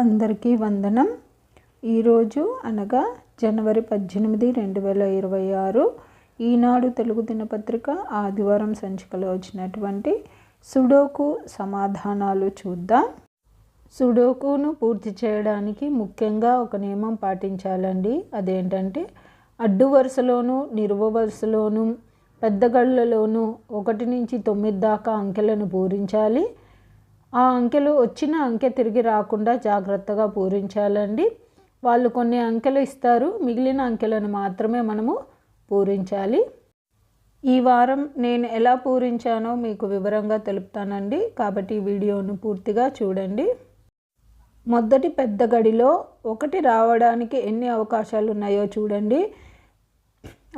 అందరికీ వందనం. ఈరోజు అనగా జనవరి పద్దెనిమిది రెండు వేల ఇరవై ఆరు ఈనాడు తెలుగు దినపత్రిక ఆదివారం సంచికలో వచ్చినటువంటి సుడోకు సమాధానాలు చూద్దాం. సుడోకును పూర్తి చేయడానికి ముఖ్యంగా ఒక నియమం పాటించాలండి. అదేంటంటే అడ్డు వరుసలోను నిరువ వరుసలోను పెద్ద ఒకటి నుంచి తొమ్మిది దాకా అంకెలను పూరించాలి. ఆ అంకెలు వచ్చిన అంకె తిరిగి రాకుండా జాగ్రత్తగా పూరించాలండి. వాళ్ళు కొన్ని అంకెలు ఇస్తారు. మిగిలిన అంకెలను మాత్రమే మనము పూరించాలి. ఈ వారం నేను ఎలా పూరించానో మీకు వివరంగా తెలుపుతానండి. కాబట్టి ఈ వీడియోను పూర్తిగా చూడండి. మొదటి పెద్ద గడిలో ఒకటి రావడానికి ఎన్ని అవకాశాలు ఉన్నాయో చూడండి.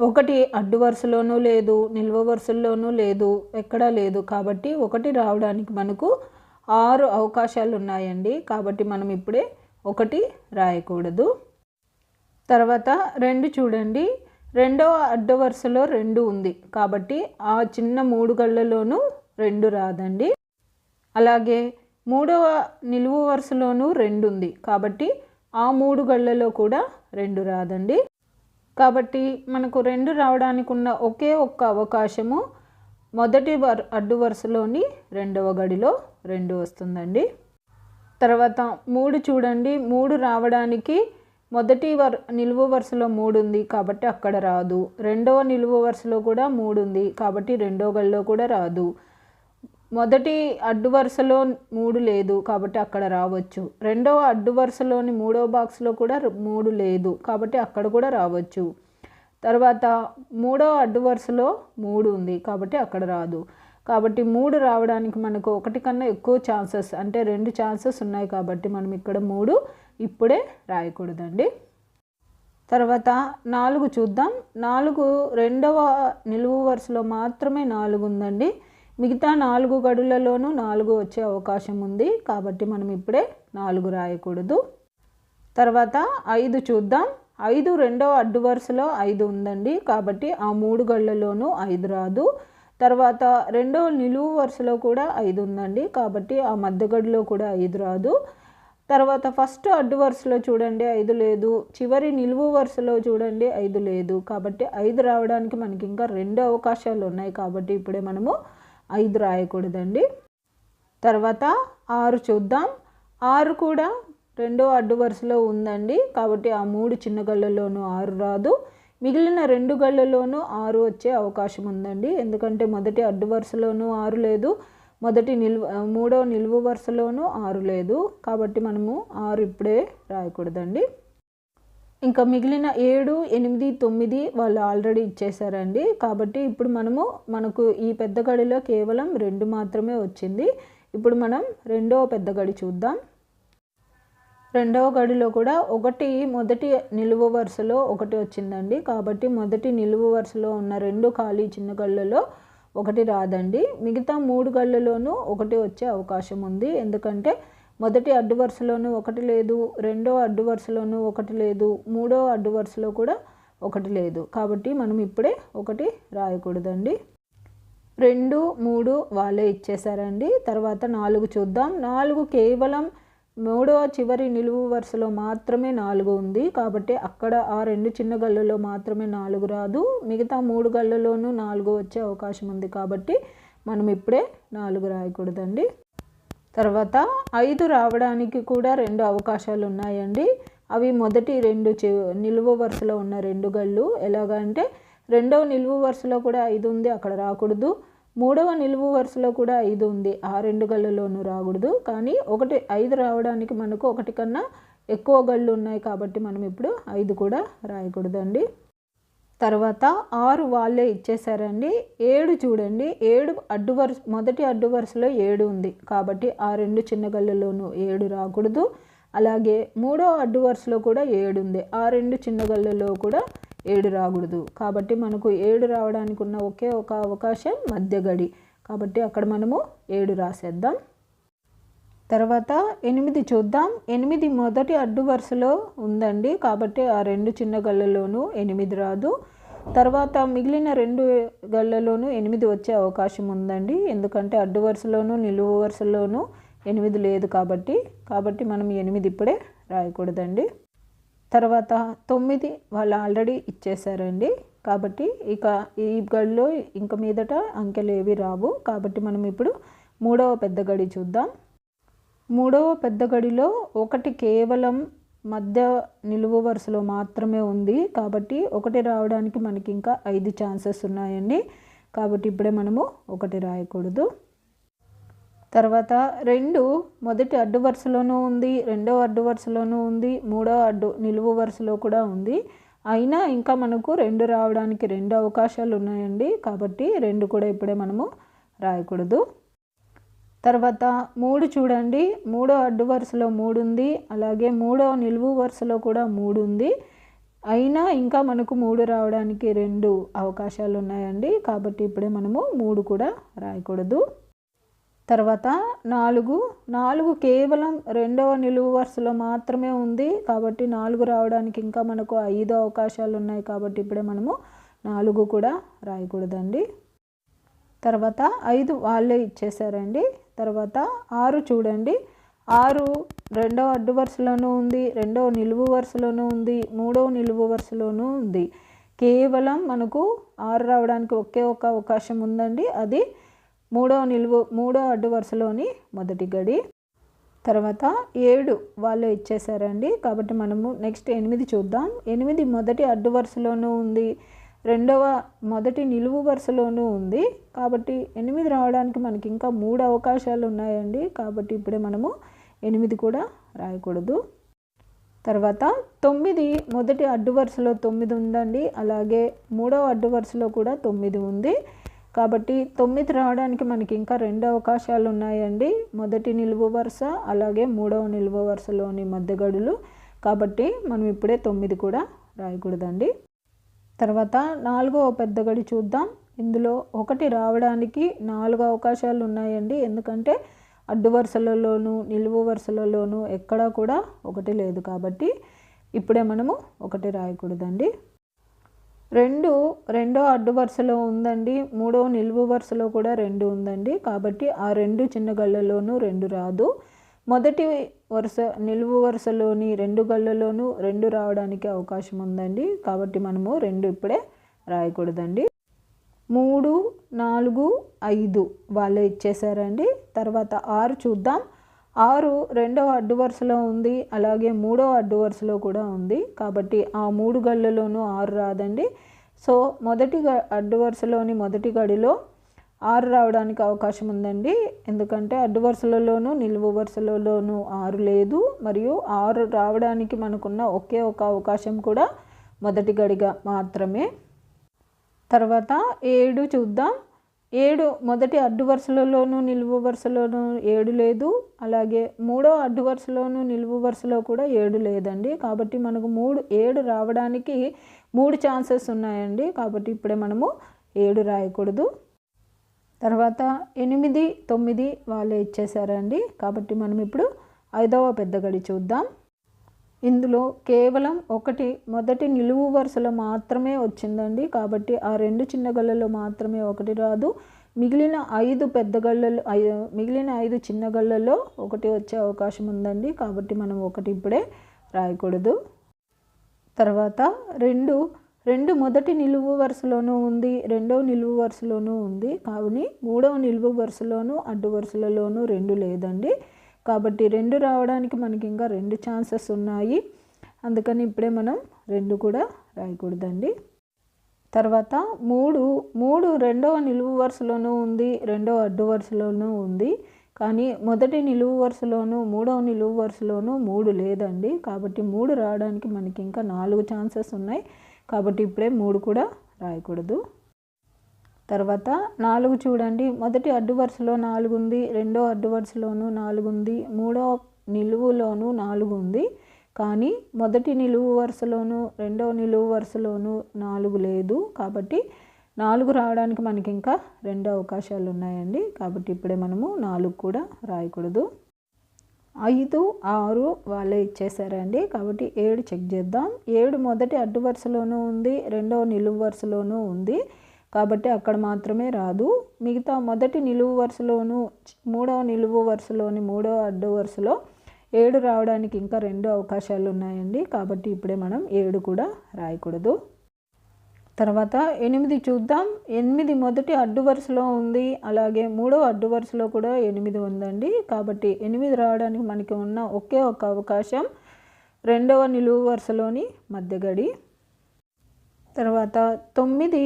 ఒకటి అడ్డు వరుసలోనూ లేదు నిల్వ వరుసల్లోనూ లేదు ఎక్కడా లేదు. కాబట్టి ఒకటి రావడానికి మనకు ఆరు అవకాశాలు ఉన్నాయండి కాబట్టి మనం ఇప్పుడే ఒకటి రాయకూడదు. తర్వాత రెండు చూడండి. రెండవ అడ్డ వరుసలో రెండు ఉంది. కాబట్టి ఆ చిన్న మూడు గళ్ళలోనూ రెండు రాదండి. అలాగే మూడవ నిలువు వరుసలోనూ రెండు ఉంది. కాబట్టి ఆ మూడు గళ్ళలో కూడా రెండు రాదండి. కాబట్టి మనకు రెండు రావడానికి ఉన్న ఒకే ఒక్క అవకాశము మొదటి వర్ అడ్డు వరుసలోని రెండవ గడిలో రెండు వస్తుందండి. తర్వాత మూడు చూడండి. మూడు రావడానికి మొదటి వర్ నిలువు వరుసలో మూడు ఉంది కాబట్టి అక్కడ రాదు. రెండవ నిలువు వరుసలో కూడా మూడు ఉంది కాబట్టి రెండవ గడిలో కూడా రాదు. మొదటి అడ్డు వరుసలో మూడు లేదు కాబట్టి అక్కడ రావచ్చు. రెండవ అడ్డు వరుసలోని మూడవ బాక్స్లో కూడా మూడు లేదు కాబట్టి అక్కడ కూడా రావచ్చు. తర్వాత మూడవ అడ్డు వరుసలో మూడు ఉంది కాబట్టి అక్కడ రాదు. కాబట్టి మూడు రావడానికి మనకు ఒకటి కన్నా ఎక్కువ ఛాన్సెస్ అంటే రెండు ఛాన్సెస్ ఉన్నాయి కాబట్టి మనం ఇక్కడ మూడు ఇప్పుడే రాయకూడదండి. తర్వాత నాలుగు చూద్దాం. నాలుగు రెండవ నిలువు వరుసలో మాత్రమే నాలుగు ఉందండి. మిగతా నాలుగు గడులలోనూ నాలుగు వచ్చే అవకాశం ఉంది కాబట్టి మనం ఇప్పుడే నాలుగు రాయకూడదు. తర్వాత ఐదు చూద్దాం. ఐదు రెండవ అడ్డు వరుసలో ఐదు ఉందండి. కాబట్టి ఆ మూడు గళ్ళలోనూ ఐదు రాదు. తర్వాత రెండవ నిలువు వరుసలో కూడా ఐదు ఉందండి. కాబట్టి ఆ మధ్య కూడా ఐదు రాదు. తర్వాత ఫస్ట్ అడ్డు వరుసలో చూడండి ఐదు లేదు. చివరి నిలువు వరుసలో చూడండి ఐదు లేదు. కాబట్టి ఐదు రావడానికి మనకి ఇంకా రెండు అవకాశాలు ఉన్నాయి. కాబట్టి ఇప్పుడే మనము ఐదు రాయకూడదండి. తర్వాత ఆరు చూద్దాం. ఆరు కూడా రెండో అడ్డు వరుసలో ఉందండి. కాబట్టి ఆ మూడు చిన్న గళ్ళలోనూ ఆరు రాదు. మిగిలిన రెండు గళ్ళలోనూ ఆరు వచ్చే అవకాశం ఉందండి. ఎందుకంటే మొదటి అడ్డు వరుసలోనూ ఆరు లేదు. మొదటి నిల్వ మూడో నిలువు వరుసలోనూ ఆరు లేదు. కాబట్టి మనము ఆరు ఇప్పుడే రాయకూడదండి. ఇంకా మిగిలిన ఏడు ఎనిమిది తొమ్మిది వాళ్ళు ఆల్రెడీ ఇచ్చేసారండి. కాబట్టి ఇప్పుడు మనము మనకు ఈ పెద్ద గడిలో కేవలం రెండు మాత్రమే వచ్చింది. ఇప్పుడు మనం రెండో పెద్ద గడి చూద్దాం. రెండవ గడిలో కూడా ఒకటి మొదటి నిలువు వరుసలో ఒకటి వచ్చిందండి. కాబట్టి మొదటి నిలువు వరుసలో ఉన్న రెండు ఖాళీ చిన్న గళ్ళలో ఒకటి రాదండి. మిగతా మూడు గళ్ళలోనూ ఒకటి వచ్చే అవకాశం ఉంది. ఎందుకంటే మొదటి అడ్డు వరుసలోనూ ఒకటి లేదు రెండో అడ్డు వరుసలోనూ ఒకటి లేదు మూడో అడ్డు వరుసలో కూడా ఒకటి లేదు. కాబట్టి మనం ఇప్పుడే ఒకటి రాయకూడదండి. రెండు మూడు వాళ్ళే ఇచ్చేసారండి తర్వాత నాలుగు చూద్దాం. నాలుగు కేవలం మూడవ చివరి నిలువు వరుసలో మాత్రమే నాలుగు ఉంది. కాబట్టి అక్కడ ఆ రెండు చిన్న గళ్ళలో మాత్రమే నాలుగు రాదు. మిగతా మూడు గళ్ళలోనూ నాలుగు వచ్చే అవకాశం ఉంది. కాబట్టి మనం ఇప్పుడే నాలుగు రాయకూడదండి. తర్వాత ఐదు రావడానికి కూడా రెండు అవకాశాలు ఉన్నాయండి. అవి మొదటి రెండు చి నిలువు వరుసలో ఉన్న రెండు గళ్ళు. ఎలాగంటే రెండవ నిలువు వరుసలో కూడా ఐదు ఉంది. అక్కడ రాకూడదు. మూడవ నిలువు వరుసలో కూడా ఐదు ఉంది. ఆ రెండు గళ్ళలోనూ రాకూడదు. కానీ ఒకటి ఐదు రావడానికి మనకు ఒకటి కన్నా ఎక్కువ గళ్ళు ఉన్నాయి కాబట్టి మనం ఇప్పుడు ఐదు కూడా రాయకూడదండి. తర్వాత ఆరు వాళ్ళే ఇచ్చేసారండి ఏడు చూడండి. ఏడు అడ్డు వరుస మొదటి అడ్డు వరుసలో ఏడు ఉంది. కాబట్టి ఆ రెండు చిన్న గళ్ళలోనూ ఏడు రాకూడదు. అలాగే మూడో అడ్డు వరుసలో కూడా ఏడు ఉంది. ఆ రెండు చిన్న గళ్ళలో కూడా ఏడు రాకూడదు. కాబట్టి మనకు ఏడు రావడానికి ఉన్న ఒకే ఒక అవకాశం మధ్య గడి. కాబట్టి అక్కడ మనము ఏడు రాసేద్దాం. తర్వాత ఎనిమిది చూద్దాం. ఎనిమిది మొదటి అడ్డు వరుసలో ఉందండి. కాబట్టి ఆ రెండు చిన్న గళ్ళలోనూ ఎనిమిది రాదు. తర్వాత మిగిలిన రెండు గళ్ళలోనూ ఎనిమిది వచ్చే అవకాశం ఉందండి. ఎందుకంటే అడ్డు వరుసలోను నిలువు వరుసలోనూ ఎనిమిది లేదు కాబట్టి. కాబట్టి మనం ఎనిమిది ఇప్పుడే రాయకూడదండి. తర్వాత తొమ్మిది వాళ్ళు ఆల్రెడీ ఇచ్చేసారండి. కాబట్టి ఇక ఈ గడిలో ఇంక మీదట అంకెలు ఏవి రావు. కాబట్టి మనం ఇప్పుడు మూడవ పెద్ద గడి చూద్దాం. మూడవ పెద్ద గడిలో ఒకటి కేవలం మధ్య నిలువు వరుసలో మాత్రమే ఉంది. కాబట్టి ఒకటి రావడానికి మనకి ఇంకా ఐదు ఛాన్సెస్ ఉన్నాయండి. కాబట్టి ఇప్పుడే మనము ఒకటి రాయకూడదు. తర్వాత రెండు మొదటి అడ్డు వరుసలోనూ ఉంది రెండో అడ్డు వరుసలోనూ ఉంది మూడో అడ్డు నిలువు వరుసలో కూడా ఉంది. అయినా ఇంకా మనకు రెండు రావడానికి రెండు అవకాశాలు ఉన్నాయండి. కాబట్టి రెండు కూడా ఇప్పుడే మనము రాయకూడదు. తర్వాత మూడు చూడండి. మూడో అడ్డు వరుసలో మూడు ఉంది. అలాగే మూడో నిలువు వరుసలో కూడా మూడు ఉంది. అయినా ఇంకా మనకు మూడు రావడానికి రెండు అవకాశాలు ఉన్నాయండి. కాబట్టి ఇప్పుడే మనము మూడు కూడా రాయకూడదు. తర్వాత నాలుగు నాలుగు కేవలం రెండవ నిలువు వరుసలో మాత్రమే ఉంది కాబట్టి నాలుగు రావడానికి ఇంకా మనకు ఐదు అవకాశాలు ఉన్నాయి కాబట్టి ఇప్పుడే మనము నాలుగు కూడా రాయకూడదండి. తర్వాత ఐదు వాళ్ళే ఇచ్చేసారండి తర్వాత ఆరు చూడండి. ఆరు రెండవ అడ్డు వరుసలోనూ ఉంది రెండవ నిలువు వరుసలోనూ ఉంది మూడవ నిలువు వరుసలోనూ ఉంది. కేవలం మనకు ఆరు రావడానికి ఒకే ఒక అవకాశం ఉందండి. అది మూడో నిలువు మూడో అడ్డు వరుసలోని మొదటి గడి. తర్వాత ఏడు వాళ్ళు ఇచ్చేసారండి కాబట్టి మనము నెక్స్ట్ ఎనిమిది చూద్దాం. ఎనిమిది మొదటి అడ్డు వరుసలోనూ ఉంది. రెండవ మొదటి నిలువు వరుసలోనూ ఉంది. కాబట్టి ఎనిమిది రావడానికి మనకి ఇంకా మూడు అవకాశాలు ఉన్నాయండి. కాబట్టి ఇప్పుడే మనము ఎనిమిది కూడా రాయకూడదు. తర్వాత తొమ్మిది మొదటి అడ్డు వరుసలో తొమ్మిది ఉందండి. అలాగే మూడవ అడ్డు వరుసలో కూడా తొమ్మిది ఉంది. కాబట్టి తొమ్మిది రావడానికి మనకి ఇంకా రెండు అవకాశాలు ఉన్నాయండి. మొదటి నిలువు వరుస అలాగే మూడవ నిలువు వరుసలోని మధ్య గడులు. కాబట్టి మనం ఇప్పుడే తొమ్మిది కూడా రాయకూడదండి. తర్వాత నాలుగవ పెద్ద గడి చూద్దాం. ఇందులో ఒకటి రావడానికి నాలుగు అవకాశాలు ఉన్నాయండి. ఎందుకంటే అడ్డు వరుసలలోనూ నిలువు వరుసలలోనూ ఎక్కడా కూడా ఒకటి లేదు కాబట్టి ఇప్పుడే మనము ఒకటి రాయకూడదండి. రెండు రెండో అడ్డు వరుసలో ఉందండి. మూడో నిలువు వరుసలో కూడా రెండు ఉందండి. కాబట్టి ఆ రెండు చిన్న గళ్ళలోనూ రెండు రాదు. మొదటి వరుస నిలువు వరుసలోని రెండు గళ్ళలోనూ రెండు రావడానికి అవకాశం ఉందండి. కాబట్టి మనము రెండు ఇప్పుడే రాయకూడదండి. మూడు నాలుగు ఐదు వాళ్ళే ఇచ్చేసారండి తర్వాత ఆరు చూద్దాం. ఆరు రెండవ అడ్డు వరుసలో ఉంది అలాగే మూడవ అడ్డు వరుసలో కూడా ఉంది. కాబట్టి ఆ మూడు గళ్ళలోనూ ఆరు రాదండి. సో మొదటి అడ్డు వరుసలోని మొదటి గడిలో ఆరు రావడానికి అవకాశం ఉందండి. ఎందుకంటే అడ్డు వరుసలలోనూ నిలువు వరుసలలోనూ ఆరు లేదు. మరియు ఆరు రావడానికి మనకున్న ఒకే ఒక అవకాశం కూడా మొదటి గడిగా మాత్రమే. తర్వాత ఏడు చూద్దాం. ఏడు మొదటి అడ్డు వరుసలలోనూ నిలువు వరుసలోనూ ఏడు లేదు. అలాగే మూడో అడ్డు వరుసలోనూ నిలువు వరుసలో కూడా ఏడు లేదండి. కాబట్టి మనకు మూడు ఏడు రావడానికి మూడు ఛాన్సెస్ ఉన్నాయండి. కాబట్టి ఇప్పుడే మనము ఏడు రాయకూడదు. తర్వాత ఎనిమిది తొమ్మిది వాళ్ళే ఇచ్చేసారండి కాబట్టి మనం ఇప్పుడు ఐదవ పెద్ద గడి చూద్దాం. ఇందులో కేవలం ఒకటి మొదటి నిలువు వరుసలో మాత్రమే వచ్చిందండి. కాబట్టి ఆ రెండు చిన్న గళ్ళలో మాత్రమే ఒకటి రాదు. మిగిలిన ఐదు పెద్ద గళ్ళలో మిగిలిన ఐదు చిన్న గళ్ళలో ఒకటి వచ్చే అవకాశం ఉందండి. కాబట్టి మనం ఒకటి ఇప్పుడే రాయకూడదు. తర్వాత రెండు రెండు మొదటి నిలువు వరుసలోనూ ఉంది రెండవ నిలువు వరుసలోనూ ఉంది. కావుని మూడవ నిలువు వరుసలోనూ అడ్డు వరుసలలోనూ రెండు లేదండి. కాబట్టి రెండు రావడానికి మనకి ఇంకా రెండు ఛాన్సెస్ ఉన్నాయి. అందుకని ఇప్పుడే మనం రెండు కూడా రాయకూడదండి. తర్వాత మూడు మూడు రెండవ నిలువు వరుసలోనూ ఉంది రెండవ అడ్డు వరుసలోనూ ఉంది. కానీ మొదటి నిలువు వరుసలోనూ మూడవ నిలువు వరుసలోనూ మూడు లేదండి. కాబట్టి మూడు రావడానికి మనకి ఇంకా నాలుగు ఛాన్సెస్ ఉన్నాయి. కాబట్టి ఇప్పుడే మూడు కూడా రాయకూడదు. తర్వాత నాలుగు చూడండి. మొదటి అడ్డు వరుసలో నాలుగు ఉంది రెండో అడ్డు వరుసలోను నాలుగు ఉంది మూడో నిలువులోను నాలుగు ఉంది కానీ మొదటి నిలువు వరుసలోను రెండవ నిలువు వరుసలోను నాలుగు లేదు. కాబట్టి నాలుగు రావడానికి మనకి ఇంకా రెండు అవకాశాలు ఉన్నాయండి కాబట్టి ఇప్పుడే మనము నాలుగు కూడా రాయకూడదు. ఐదు ఆరు వాళ్ళే ఇచ్చేసారండి. కాబట్టి ఏడు చెక్ చేద్దాం. ఏడు మొదటి అడ్డు వరుసలోనూ ఉంది. రెండవ నిలువు వరుసలోనూ ఉంది. కాబట్టి అక్కడ మాత్రమే రాదు. మిగతా మొదటి నిలువు వరుసలోను మూడవ నిలువు వరుసలోని మూడవ అడ్డు వరుసలో ఏడు రావడానికి ఇంకా రెండు అవకాశాలు ఉన్నాయండి కాబట్టి ఇప్పుడే మనం ఏడు కూడా రాయకూడదు. తర్వాత ఎనిమిది చూద్దాం. ఎనిమిది మొదటి అడ్డు వరుసలో ఉంది. అలాగే మూడో అడ్డు వరుసలో కూడా ఎనిమిది ఉందండి. కాబట్టి ఎనిమిది రావడానికి మనకి ఉన్న ఒకే ఒక అవకాశం రెండవ నిలువు వరుసలోని మధ్యగడి. తర్వాత తొమ్మిది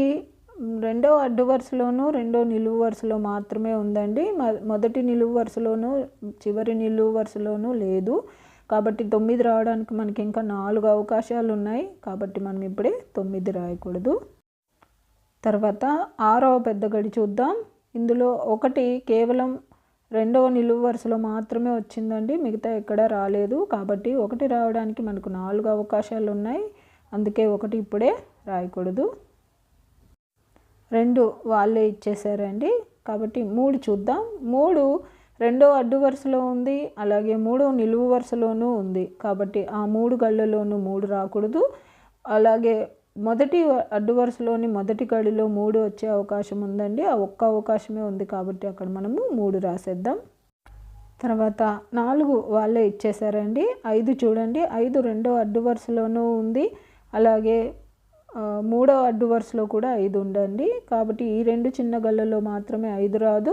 రెండో అడ్డు వరుసలోను రెండో నిలువు వరుసలో మాత్రమే ఉందండి. మొదటి నిలువు వరుసలోను చివరి నిలువు వరుసలోను లేదు. కాబట్టి తొమ్మిది రావడానికి మనకి ఇంకా నాలుగు అవకాశాలు ఉన్నాయి. కాబట్టి మనం ఇప్పుడే తొమ్మిది రాయకూడదు. తర్వాత ఆరవ పెద్ద గడి చూద్దాం. ఇందులో ఒకటి కేవలం రెండవ నిలువు వరుసలో మాత్రమే వచ్చిందండి. మిగతా ఎక్కడ రాలేదు. కాబట్టి ఒకటి రావడానికి మనకు నాలుగు అవకాశాలు ఉన్నాయి. అందుకే ఒకటి ఇప్పుడే రాయకూడదు. రెండు వాళ్ళే ఇచ్చేసారండి. కాబట్టి మూడు చూద్దాం. మూడు రెండో అడ్డు వరుసలో ఉంది. అలాగే మూడో నిలువు వరుసలోనూ ఉంది. కాబట్టి ఆ మూడు గళ్ళలోనూ మూడు రాకూడదు. అలాగే మొదటి అడ్డు వరుసలోని మొదటి గడిలో మూడు వచ్చే అవకాశం ఉందండి. ఆ ఒక్క అవకాశమే ఉంది కాబట్టి అక్కడ మనము మూడు రాసేద్దాం. తర్వాత నాలుగు వాళ్ళే ఇచ్చేసారండి. ఐదు చూడండి. ఐదు రెండో అడ్డు వరుసలోనూ ఉంది. అలాగే మూడో అడ్డు వరుసలో కూడా ఐదు ఉండండి. కాబట్టి ఈ రెండు చిన్న గళ్ళలో మాత్రమే ఐదు రాదు.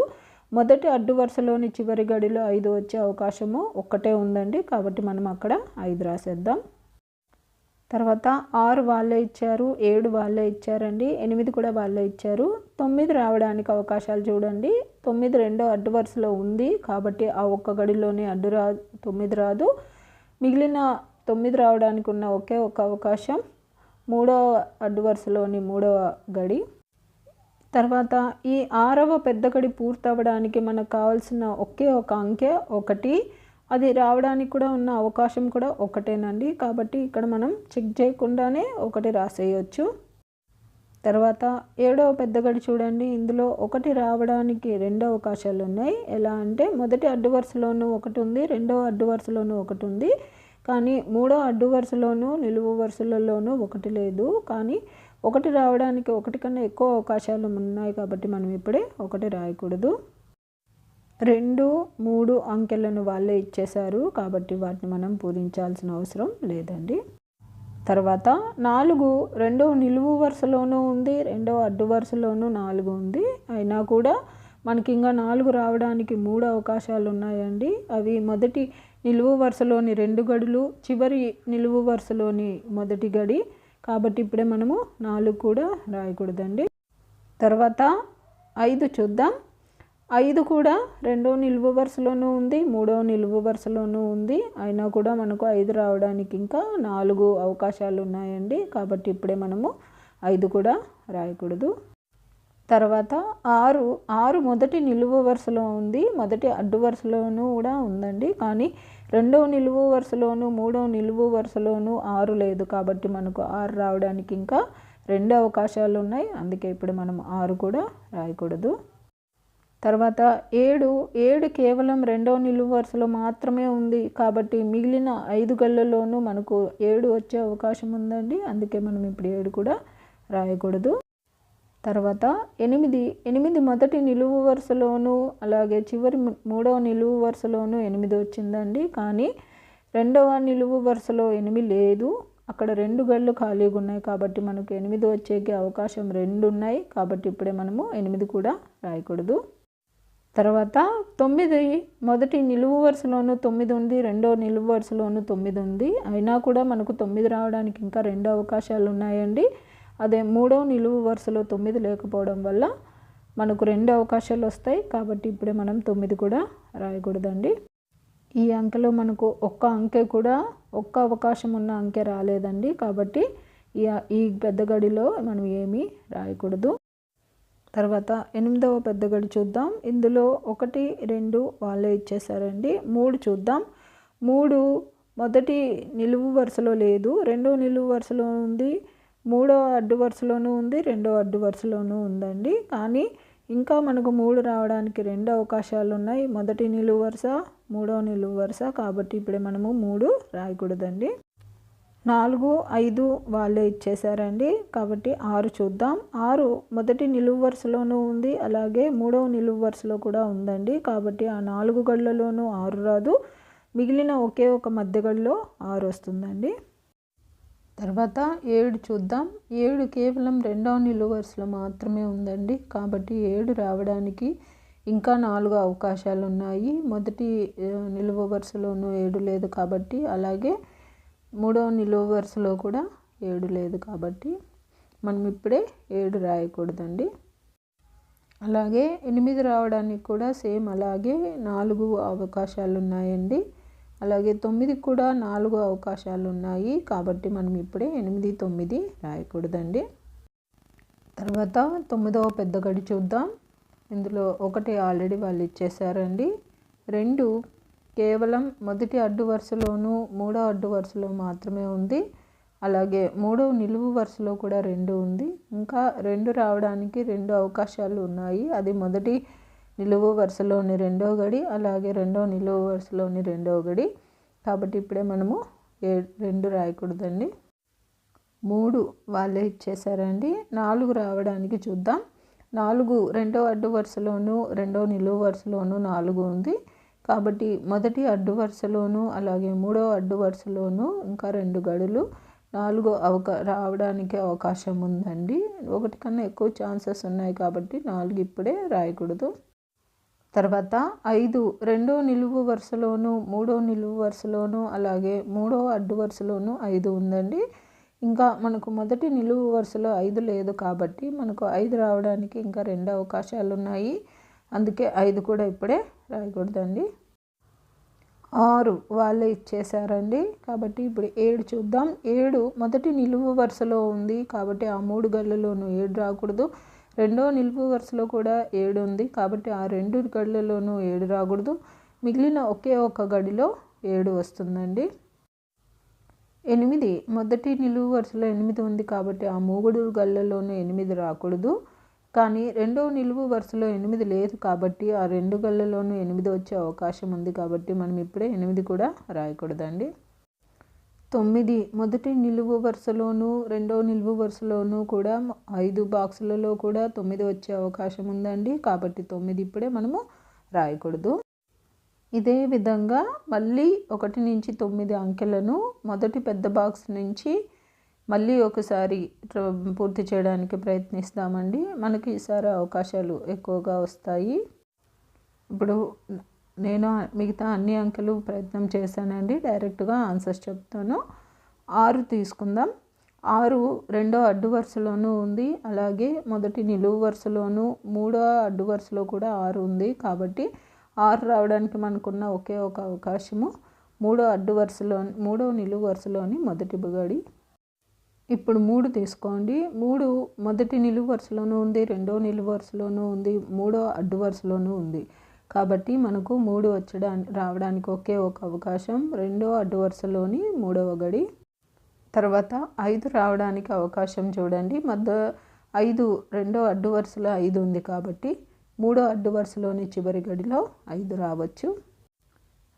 మొదటి అడ్డు వరుసలోని చివరి గడిలో ఐదు వచ్చే అవకాశము ఒక్కటే ఉందండి. కాబట్టి మనం అక్కడ ఐదు రాసేద్దాం. తర్వాత ఆరు వాళ్ళే ఇచ్చారు ఏడు వాళ్ళే ఇచ్చారండి ఎనిమిది కూడా వాళ్ళే ఇచ్చారు. తొమ్మిది రావడానికి అవకాశాలు చూడండి. తొమ్మిది రెండో అడ్డు వరుసలో ఉంది. కాబట్టి ఆ ఒక్క గడిలోనే అడ్డు రా తొమ్మిది రాదు. మిగిలిన తొమ్మిది రావడానికి ఉన్న ఒకే ఒక అవకాశం మూడవ అడ్డు వరుసలోని మూడవ గడి. తర్వాత ఈ ఆరవ పెద్ద గడి పూర్తవడానికి మనకు కావాల్సిన ఒకే ఒక అంకె ఒకటి. అది రావడానికి కూడా ఉన్న అవకాశం కూడా ఒకటేనండి. కాబట్టి ఇక్కడ మనం చెక్ చేయకుండానే ఒకటి రాసేయచ్చు. తర్వాత ఏడవ పెద్ద గడి చూడండి. ఇందులో ఒకటి రావడానికి రెండు అవకాశాలు ఉన్నాయి ఎలా అంటే మొదటి అడ్డు వరుసలోనూ ఒకటి ఉంది రెండవ అడ్డు వరుసలోనూ ఒకటి ఉంది. కానీ మూడో అడ్డు వరుసలోనూ నిలువు వరుసలలోనూ ఒకటి లేదు. కానీ ఒకటి రావడానికి ఒకటి కన్నా ఎక్కువ అవకాశాలు ఉన్నాయి కాబట్టి మనం ఇప్పుడే ఒకటి రాయకూడదు. రెండు మూడు అంకెలను వాళ్ళే ఇచ్చేశారు కాబట్టి వాటిని మనం పూరించాల్సిన అవసరం లేదండి. తర్వాత నాలుగు రెండో నిలువు వరుసలోనూ ఉంది రెండో అడ్డు వరుసలోనూ నాలుగు ఉంది. అయినా కూడా మనకి ఇంకా నాలుగు రావడానికి మూడు అవకాశాలు ఉన్నాయండి. అవి మొదటి నిలువు వరుసలోని రెండు గడులు చివరి నిలువు వరుసలోని మొదటి గడి. కాబట్టి ఇప్పుడే మనము నాలుగు కూడా రాయకూడదండి. తర్వాత ఐదు చూద్దాం. ఐదు కూడా రెండో నిలువు వరుసలోనూ ఉంది మూడో నిలువు వరుసలోనూ ఉంది. అయినా కూడా మనకు ఐదు రావడానికి ఇంకా నాలుగు అవకాశాలు ఉన్నాయండి. కాబట్టి ఇప్పుడే మనము ఐదు కూడా రాయకూడదు. తర్వాత ఆరు ఆరు మొదటి నిలువు వరుసలో ఉంది మొదటి అడ్డు వరుసలోనూ కూడా ఉందండి. కానీ రెండవ నిలువు వరుసలోను మూడవ నిలువు వరుసలోను ఆరు లేదు కాబట్టి మనకు ఆరు రావడానికి ఇంకా రెండు అవకాశాలు ఉన్నాయి. అందుకే ఇప్పుడు మనం ఆరు కూడా రాయకూడదు. తర్వాత ఏడు ఏడు కేవలం రెండవ నిలువు వరుసలో మాత్రమే ఉంది కాబట్టి మిగిలిన ఐదు గళ్ళలోనూ మనకు ఏడు వచ్చే అవకాశం ఉందండి. అందుకే మనం ఇప్పుడు ఏడు కూడా రాయకూడదు. తర్వాత ఎనిమిది ఎనిమిది మొదటి నిలువు వరుసలోను అలాగే చివరి మూడవ నిలువు వరుసలోను ఎనిమిది వచ్చిందండి. కానీ రెండవ నిలువు వరుసలో ఎనిమిది లేదు. అక్కడ రెండు గళ్ళు ఖాళీగా ఉన్నాయి కాబట్టి మనకు ఎనిమిది వచ్చేకి అవకాశం రెండు ఉన్నాయి. కాబట్టి ఇప్పుడే మనము ఎనిమిది కూడా రాయకూడదు. తర్వాత తొమ్మిది మొదటి నిలువు వరుసలోను తొమ్మిది ఉంది రెండో నిలువు వరుసలోను తొమ్మిది ఉంది. అయినా కూడా మనకు తొమ్మిది రావడానికి ఇంకా రెండు అవకాశాలు ఉన్నాయండి. అదే మూడో నిలువు వరుసలో తొమ్మిది లేకపోవడం వల్ల మనకు రెండు అవకాశాలు వస్తాయి. కాబట్టి ఇప్పుడే మనం తొమ్మిది కూడా రాయకూడదండి. ఈ అంకెలో మనకు ఒక్క అంకె కూడా ఒక్క అవకాశం ఉన్న అంకె రాలేదండి. కాబట్టి ఈ ఈ పెద్ద గడిలో మనం ఏమీ రాయకూడదు. తర్వాత ఎనిమిదవ పెద్ద గడి చూద్దాం. ఇందులో ఒకటి రెండు వాళ్ళే ఇచ్చేసారండి మూడు చూద్దాం. మూడు మొదటి నిలువు వరుసలో లేదు. రెండో నిలువు వరుసలో ఉంది. మూడో అడ్డు వరుసలోనూ ఉంది రెండో అడ్డు వరుసలోనూ ఉందండి. కానీ ఇంకా మనకు మూడు రావడానికి రెండు అవకాశాలు ఉన్నాయి మొదటి నిలువు వరుస మూడో నిలువు వరుస కాబట్టి ఇప్పుడే మనము మూడు రాయకూడదండి. నాలుగు ఐదు వాళ్ళే ఇచ్చేసారండి కాబట్టి ఆరు చూద్దాం. ఆరు మొదటి నిలువు వరుసలోనూ ఉంది అలాగే మూడవ నిలువు వరుసలో కూడా ఉందండి. కాబట్టి ఆ నాలుగు గళ్ళలోనూ ఆరు రాదు. మిగిలిన ఒకే ఒక మధ్య గడిలో ఆరు వస్తుందండి. తర్వాత ఏడు చూద్దాం. ఏడు కేవలం రెండవ నిలువు వరుసలో మాత్రమే ఉందండి. కాబట్టి ఏడు రావడానికి ఇంకా నాలుగు అవకాశాలు ఉన్నాయి మొదటి నిలువ వరుసలోనూ ఏడు లేదు కాబట్టి అలాగే మూడవ నిలువ వరుసలో కూడా ఏడు లేదు కాబట్టి మనం ఇప్పుడే ఏడు రాయకూడదండి. అలాగే ఎనిమిది రావడానికి కూడా సేమ్ అలాగే నాలుగు అవకాశాలు ఉన్నాయండి అలాగే తొమ్మిది కూడా నాలుగు అవకాశాలు ఉన్నాయి కాబట్టి మనం ఇప్పుడే ఎనిమిది తొమ్మిది రాయకూడదండి. తర్వాత తొమ్మిదవ పెద్ద గడి చూద్దాం. ఇందులో ఒకటి ఆల్రెడీ వాళ్ళు ఇచ్చేసారండి రెండు కేవలం మొదటి అడ్డు వరుసలోనూ మూడో అడ్డు వరుసలో మాత్రమే ఉంది. అలాగే మూడో నిలువు వరుసలో కూడా రెండు ఉంది. ఇంకా రెండు రావడానికి రెండు అవకాశాలు ఉన్నాయి. అది మొదటి నిలువు వరుసలోని రెండో గడి అలాగే రెండో నిలువు వరుసలోని రెండో గడి. కాబట్టి ఇప్పుడే మనము ఏ రెండు రాయకూడదండి. మూడు వాళ్ళే ఇచ్చేసారండి నాలుగు రావడానికి చూద్దాం. నాలుగు రెండో అడ్డు వరుసలోను రెండో నిలువు వరుసలోను నాలుగు ఉంది. కాబట్టి మొదటి అడ్డు వరుసలోను అలాగే మూడో అడ్డు వరుసలోను ఇంకా రెండు గడులు. నాలుగు అవకా రావడానికి అవకాశం ఉందండి. ఒకటి కన్నా ఎక్కువ ఛాన్సెస్ ఉన్నాయి కాబట్టి నాలుగు ఇప్పుడే రాయకూడదు. తర్వాత ఐదు రెండో నిలువు వరుసలోను మూడో నిలువు వరుసలోను అలాగే మూడో అడ్డు వరుసలోను ఐదు ఉందండి. ఇంకా మనకు మొదటి నిలువు వరుసలో ఐదు లేదు కాబట్టి మనకు ఐదు రావడానికి ఇంకా రెండు అవకాశాలు ఉన్నాయి అందుకే ఐదు కూడా ఇప్పుడే రాయకూడదండి. ఆరు వాళ్ళే ఇచ్చేసారండి కాబట్టి ఇప్పుడు ఏడు చూద్దాం. ఏడు మొదటి నిలువు వరుసలో ఉంది కాబట్టి ఆ మూడు గళ్ళలోనూ ఏడు రాకూడదు. రెండో నిలువు వరుసలో కూడా ఏడు ఉంది. కాబట్టి ఆ రెండు గడిలలోనూ ఏడు రాకూడదు. మిగిలిన ఒకే ఒక గడిలో ఏడు వస్తుందండి. ఎనిమిది. మొదటి నిలువు వరుసలో ఎనిమిది ఉంది కాబట్టి ఆ మూగుడు గళ్ళలోనూ ఎనిమిది రాకూడదు. కానీ రెండో నిలువు వరుసలో ఎనిమిది లేదు కాబట్టి ఆ రెండు గళ్ళలోనూ ఎనిమిది వచ్చే అవకాశం ఉంది కాబట్టి మనం ఇప్పుడే ఎనిమిది కూడా రాయకూడదండి. తొమ్మిది. మొదటి నిలువు వరుసలోను రెండో నిలువు వరుసలోను కూడా ఐదు బాక్సులలో కూడా తొమ్మిది వచ్చే అవకాశం ఉందండి. కాబట్టి తొమ్మిది ఇప్పుడే మనము రాయకూడదు. ఇదే విధంగా మళ్ళీ ఒకటి నుంచి తొమ్మిది అంకెలను మొదటి పెద్ద బాక్స్ నుంచి మళ్ళీ ఒకసారి పూర్తి చేయడానికి ప్రయత్నిస్తామండి. మనకి ఈసారి అవకాశాలు ఎక్కువగా వస్తాయి. ఇప్పుడు నేను మిగతా అన్ని అంకెలు ప్రయత్నం చేశానండి. డైరెక్ట్గా ఆన్సర్స్ చెప్తాను. ఆరు తీసుకుందాం. ఆరు రెండో అడ్డు వరుసలోనూ ఉంది. అలాగే మొదటి నిలువు వరుసలోను మూడో అడ్డు వరుసలో కూడా ఆరు ఉంది. కాబట్టి ఆరు రావడానికి మనకున్న ఒకే ఒక అవకాశము. మూడో అడ్డు వరుసలో మూడో నిలువు వరుసలోని మొదటి బుగడి. ఇప్పుడు మూడు తీసుకోండి. మూడు మొదటి నిలువు వరుసలోనూ ఉంది. రెండో నిలువు వరుసలోనూ ఉంది. మూడో అడ్డు వరుసలోనూ ఉంది. కాబట్టి మనకు మూడు వచ్చడానికి రావడానికి ఒకే ఒక అవకాశం. రెండో అడ్డు వరుసలోని మూడవ గడి. తర్వాత ఐదు రావడానికి అవకాశం చూడండి. మధ్య ఐదు రెండో అడ్డు వరుసలో ఐదు ఉంది కాబట్టి మూడో అడ్డు వరుసలోని చివరి గడిలో ఐదు రావచ్చు.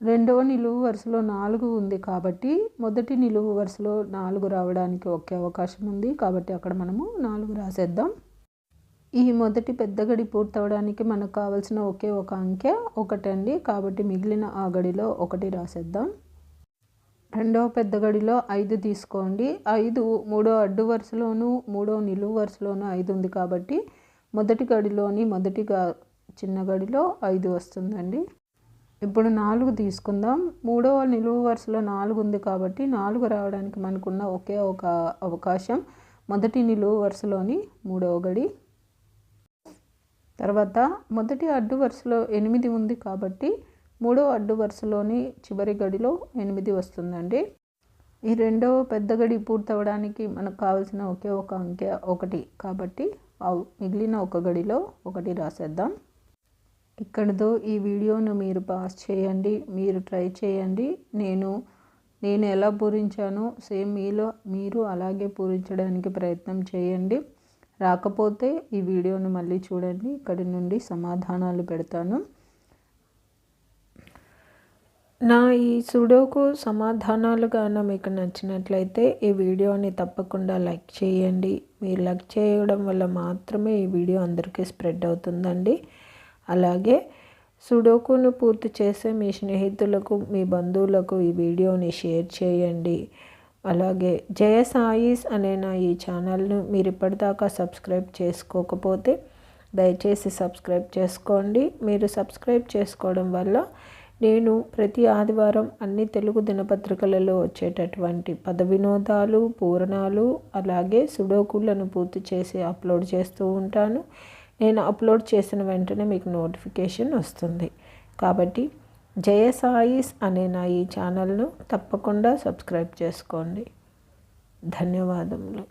రెండవ నిలువు వరుసలో నాలుగు ఉంది కాబట్టి మొదటి నిలువు వరుసలో నాలుగు రావడానికి ఒకే అవకాశం ఉంది కాబట్టి అక్కడ మనము నాలుగు రాసేద్దాం. ఈ మొదటి పెద్ద గడి పూర్తవడానికి మనకు కావాల్సిన ఒకే ఒక అంకె ఒకటండి. కాబట్టి మిగిలిన ఆ గడిలో ఒకటి రాసేద్దాం. రెండవ పెద్ద గడిలో ఐదు తీసుకోండి. ఐదు మూడో అడ్డు వరుసలోను మూడో నిలువు వరుసలోను ఐదు ఉంది కాబట్టి మొదటి గడిలోని మొదటిగా చిన్న గడిలో ఐదు వస్తుందండి. ఇప్పుడు నాలుగు తీసుకుందాం. మూడవ నిలువు వరుసలో నాలుగు ఉంది కాబట్టి నాలుగు రావడానికి మనకున్న ఒకే ఒక అవకాశం మొదటి నిలువు వరుసలోని మూడవ గడి. తర్వాత మొదటి అడ్డు వరుసలో ఎనిమిది ఉంది కాబట్టి మూడో అడ్డు వరుసలోని చివరి గడిలో ఎనిమిది వస్తుందండి. ఈ రెండవ పెద్ద గడి పూర్తవడానికి మనకు కావాల్సిన ఒకే ఒక అంకె ఒకటి కాబట్టి మిగిలిన ఒక గడిలో ఒకటి రాసేద్దాం. ఇక్కడితో ఈ వీడియోను మీరు పాస్ చేయండి మీరు ట్రై చేయండి. నేను నేను ఎలా పూరించానో సేమ్ మీలో మీరు అలాగే పూరించడానికి ప్రయత్నం చేయండి. రాకపోతే ఈ వీడియోను మళ్ళీ చూడండి. ఇక్కడి నుండి సమాధానాలు పెడతాను. నా ఈ సుడోకు సమాధానాలు కానీ మీకు నచ్చినట్లయితే ఈ వీడియోని తప్పకుండా లైక్ చేయండి. మీరు లైక్ చేయడం వల్ల మాత్రమే ఈ వీడియో అందరికీ స్ప్రెడ్ అవుతుందండి. అలాగే సుడోకును పూర్తి చేసే మీ స్నేహితులకు మీ బంధువులకు ఈ వీడియోని షేర్ చేయండి. అలాగే జయసాయిస్ అనే నా ఈ ఛానల్ను మీరు ఇప్పటిదాకా సబ్స్క్రైబ్ చేసుకోకపోతే దయచేసి సబ్స్క్రైబ్ చేసుకోండి. మీరు సబ్స్క్రైబ్ చేసుకోవడం వల్ల నేను ప్రతి ఆదివారం అన్ని తెలుగు దినపత్రికలలో వచ్చేటటువంటి పద వినోదాలు పూరణాలు అలాగే సుడోకులను పూర్తి చేసి అప్లోడ్ చేస్తూ ఉంటాను. నేను అప్లోడ్ చేసిన వెంటనే మీకు నోటిఫికేషన్ వస్తుంది. కాబట్టి జయ సాయిస్ అనే నా ఈ ఛానల్ను తప్పకుండా సబ్స్క్రైబ్ చేసుకోండి. ధన్యవాదములు.